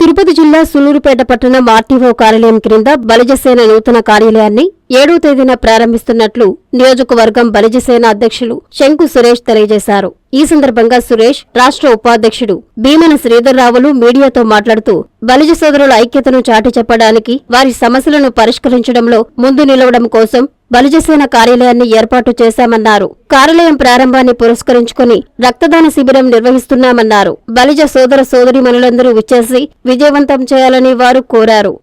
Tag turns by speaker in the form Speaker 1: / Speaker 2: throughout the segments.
Speaker 1: తిరుపతి జిల్లా సులూరుపేట పట్టణం ఆర్టీఓ కార్యాలయం క్రింద బలిజసేన నూతన కార్యాలయాన్ని ఏడో తేదీన ప్రారంభిస్తున్నట్లు నియోజకవర్గం బలిజసేన అధ్యక్షులు శంకు సురేష్ తెలియజేశారు. ఈ సందర్భంగా సురేష్ రాష్ట్ర ఉపాధ్యక్షుడు భీమన శ్రీధర్రావులు మీడియాతో మాట్లాడుతూ బలిజ సోదరుల ఐక్యతను చాటి చెప్పడానికి వారి సమస్యలను పరిష్కరించడంలో ముందు నిలవడం కోసం బలిజసేన కార్యాలయాన్ని ఏర్పాటు చేశామన్నారు. కార్యాలయం ప్రారంభాన్ని పురస్కరించుకుని రక్తదాన శిబిరం నిర్వహిస్తున్నామన్నారు. బలిజ సోదర సోదరిమణులందరూ విచ్చేసి విజయవంతం చేయాలని వారు కోరారు.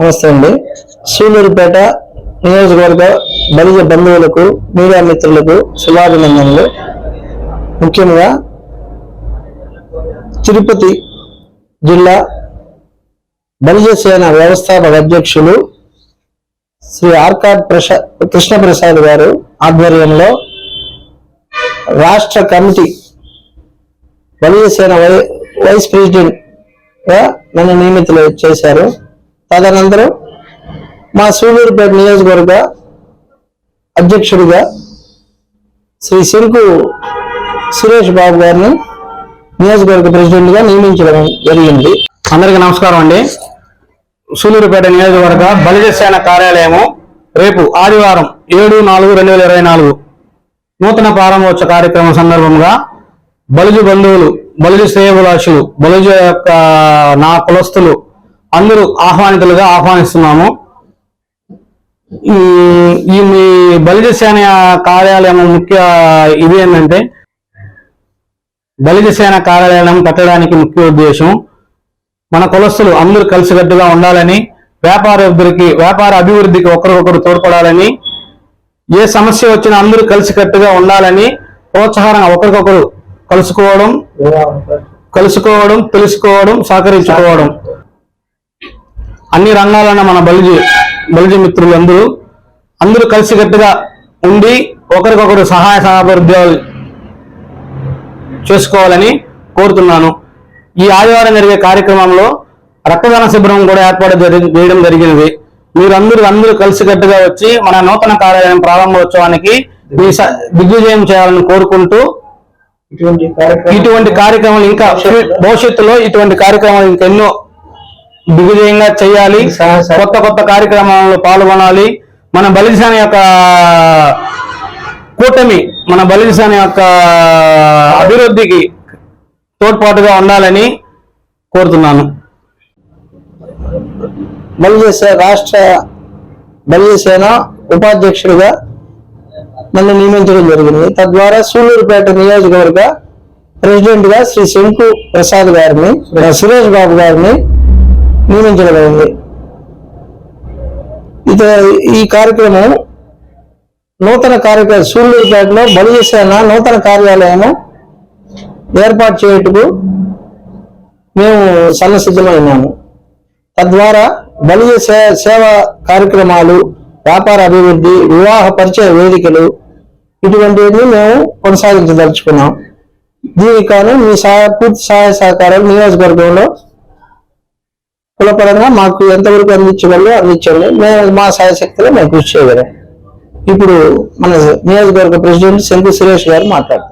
Speaker 2: నమస్తే అండి. సూలూరుపేట నియోజకవర్గ బలిజ బంధువులకు మీడియా మిత్రులకు శుభాభినందనలు. ముఖ్యంగా తిరుపతి జిల్లా బలిజ సేన వ్యవస్థాపక అధ్యక్షులు శ్రీ ఆర్కాడ్ ప్రసా కృష్ణప్రసాద్ గారు ఆధ్వర్యంలో రాష్ట్ర committee Balija Sena vice- vice ప్రెసిడెంట్గా నన్ను నియమితులు చేశారు. తదనంతరం మా సూలూరుపేట నియోజకవర్గ అధ్యక్షుడిగా శ్రీ సిరుకు సురేష్ బాబు గారిని నియోజకవర్గ ప్రెసిడెంట్గా నియమించడం జరిగింది.
Speaker 3: అందరికీ నమస్కారం అండి. సూలూరుపేట నియోజకవర్గ బలిజ సేన కార్యాలయము రేపు ఆదివారం ఏడు నాలుగు రెండు వేల ఇరవై నాలుగు నూతన ప్రారంభోత్సవ కార్యక్రమం సందర్భంగా బలిజు బంధువులు బలిజు శ్రేయభిలాషులు బలిజు యొక్క నా కులస్తులు అందరూ ఆహ్వానితులుగా ఆహ్వానిస్తున్నాము. ఈ ఈ మీ బలిజ సేన కార్యాలయం ముఖ్య ఇది ఏంటంటే బలిజ సేన కార్యాలయం కట్టడానికి ముఖ్య ఉద్దేశం మన కులస్తులు అందరూ కలిసికట్టుగా ఉండాలని వ్యాపార వ్యాపార అభివృద్ధికి ఒకరికొకరు తోడ్పడాలని ఏ సమస్య వచ్చినా అందరూ కలిసికట్టుగా ఉండాలని ప్రోత్సాహంగా ఒకరికొకరు కలుసుకోవడం కలుసుకోవడం తెలుసుకోవడం సహకరించుకోవడం. అన్ని రంగాలన్న మన బలిజి బలిజి మిత్రులందరూ అందరూ కలిసికట్టుగా ఉండి ఒకరికొకరు సహాయ సహకారాలు చేసుకోవాలని కోరుతున్నాను. ఈ ఆదివారం జరిగే కార్యక్రమంలో రక్తదాన శిబిరం కూడా ఏర్పాటు చేయడం జరిగినది. మీరందరూ అందరూ కలిసికట్టుగా వచ్చి మన నూతన కార్యాలయం ప్రారంభోత్సవానికి దిగ్విజయం చేయాలని కోరుకుంటూ
Speaker 2: ఇటువంటి
Speaker 3: కార్యక్రమాలు ఇంకా భవిష్యత్తులో ఇటువంటి కార్యక్రమాలు ఇంకెన్నో దిగ్విజయంగా చేయాలి. కొత్త కొత్త కార్యక్రమాలలో పాల్గొనాలి. మన బలిజాని యొక్క కూటమి మన బలిజాని యొక్క అభివృద్ధికి తోడ్పాటుగా ఉండాలని కోరుతున్నాను.
Speaker 2: బలిజ రాష్ట్ర బలిజేసేన ఉపాధ్యక్షుడిగా నన్ను నియమించడం జరిగింది. తద్వారా సూళ్ళూరుపేట నియోజకవర్గ ప్రెసిడెంట్గా శ్రీ శంకు ప్రసాద్ గారిని సురేష్ బాబు గారిని నియమించడం అయింది ఇది ఈ కార్యక్రమం నూతన కార్యక్రమం సూళ్ళూరుపేటలో బలిజసేన నూతన కార్యాలయము ఏర్పాటు చేయుటకు మేము సన్నసిద్ధమైనాము తద్వారా బలిజ సే సేవా కార్యక్రమాలు వ్యాపార అభివృద్ధి వివాహ పరిచయ వేదికలు ఇటువంటివన్నీ మేము కొనసాగించదలుచుకున్నాం. దీనికి మీ సహాయ పూర్తి సహాయ సహకారాలు నియోజకవర్గంలో కులపరంగా మాకు ఎంతవరకు అందించగలరో అందించండి. మేము మా సహాయశక్తిలో మేము కృషి చేయగలం. ఇప్పుడు మన నియోజకవర్గ ప్రెసిడెంట్ శంకు సురేష్ గారు మాట్లాడతారు